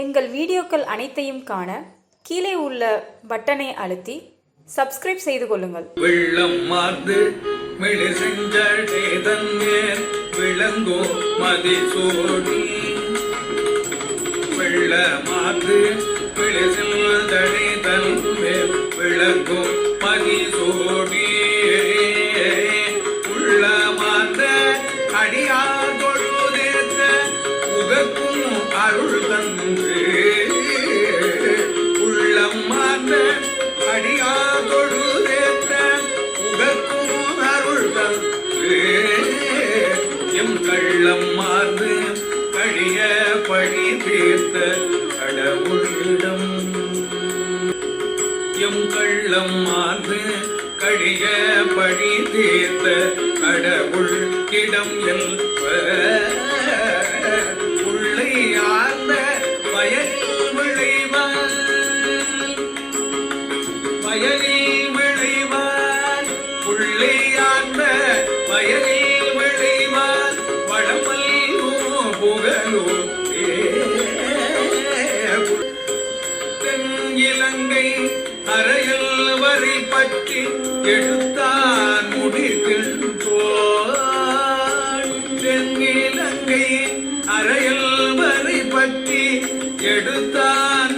எங்கள் வீடியோக்கள் அனைத்தையும் காண கீழே உள்ள பட்டனை அழுத்தி சப்ஸ்கிரைப் செய்து கொள்ளுங்கள். வெள்ளம் மார்ந்து மிளி செஞ்சடே தன்மேல் விளங்கோ மதிசூடி? வெள்ள மார்ந்து மிளி செஞ்சடே தன்மேல் விளங்கோ மதிசூடி? கள்ளம் மார்ந்து கழிய பழி தீர்த்த கடவுளிடம். எம் கள்ளம் மார்ந்து கழிய பழி தீர்த்த கடவுள் இடம் எல்ப உள்ளை ஆர்ந்த வயலில் உள்ளே வயலில் விளைவான் வளமல்லோ புகழோ தென் இலங்கை அறையில் வரி பற்றி எடுத்தான் முடிக்கின்றோன் தென் இலங்கை அறையில் வரி பற்றி எடுத்தான்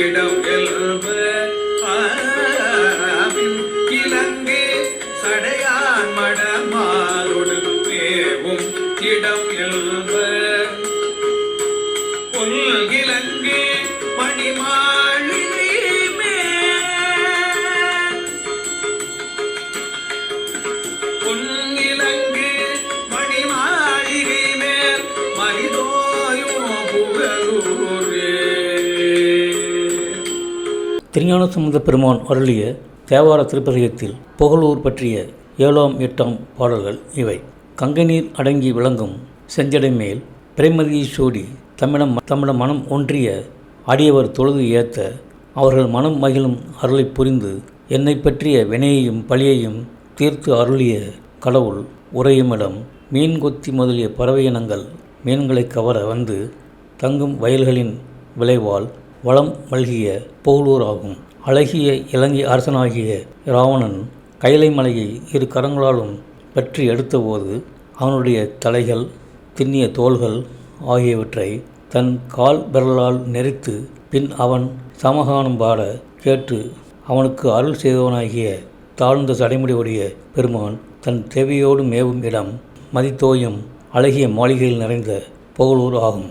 இடம் எழுப இலங்கு சடையான் மடமாதொடு மேவும் இடம் எல்ப பொல்கிலங்கு மணிமாளிகை திருஞான சம்பந்த பெருமான் அருளிய தேவார திருப்பதிகத்தில் புகழூர் பற்றிய ஏழாம் எட்டாம் பாடல்கள் இவை. கங்கை நீர் அடங்கி விளங்கும் செஞ்சடை மேல் பிரேமதியை சூடி தமிழம் தமிழ மனம் ஒன்றிய அடியவர் தொழுது ஏத்த அவர்கள் மனம் மகிழும் அருளை புரிந்து என்னை பற்றிய வினையையும் பழியையும் தீர்த்து அருளிய கடவுள் உறையுமிடம் மீன் கொத்தி முதலிய பறவை இனங்கள் மீன்களை கவர வந்து தங்கும் வயல்களின் விளைவால் வளம் மல்கிய புகழூர் ஆகும். அழகிய இலங்கை அரசனாகிய இராவணன் கைலை மலையை இரு கரங்களாலும் பற்றி எடுத்தபோது அவனுடைய தலைகள் திண்ணிய தோள்கள் ஆகியவற்றை தன் கால் விரலால் நெரித்து பின் அவன் சமகானம் பாட கேட்டு அவனுக்கு அருள் செய்தவனாகிய தாழ்ந்த சடைமுடியுடைய பெருமான் தன் தேவையோடு மேவும் இடம் மதித்தோயும் அழகிய மாளிகையில் நிறைந்த புகழூர் ஆகும்.